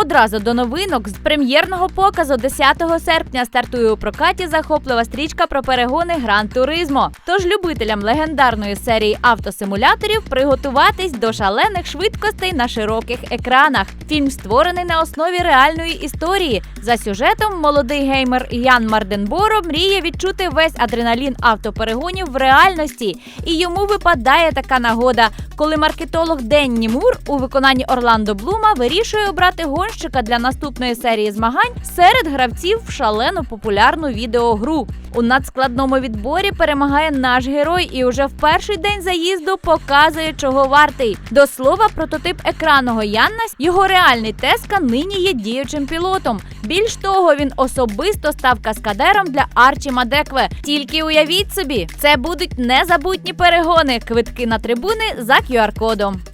Одразу до новинок з прем'єрного показу 10 серпня стартує у прокаті захоплива стрічка про перегони Гран Туризмо. Тож любителям легендарної серії автосимуляторів приготуватись до шалених швидкостей на широких екранах. Фільм створений на основі реальної історії. За сюжетом молодий геймер Ян Марденборо мріє відчути весь адреналін автоперегонів в реальності, і йому випадає така нагода, коли маркетолог Денні Мур у виконанні Орландо Блума вирішує обрати гонщика для наступної серії змагань серед гравців в шалено популярну відеогру. У надскладному відборі перемагає наш герой і уже в перший день заїзду показує, чого вартий. До слова, прототип екранного Яннас, його реальний Теска нині є діючим пілотом. Більш того, він особисто став каскадером для Арчі Мадекве. Тільки уявіть собі, це будуть незабутні перегони. Квитки на трибуни за QR-кодом.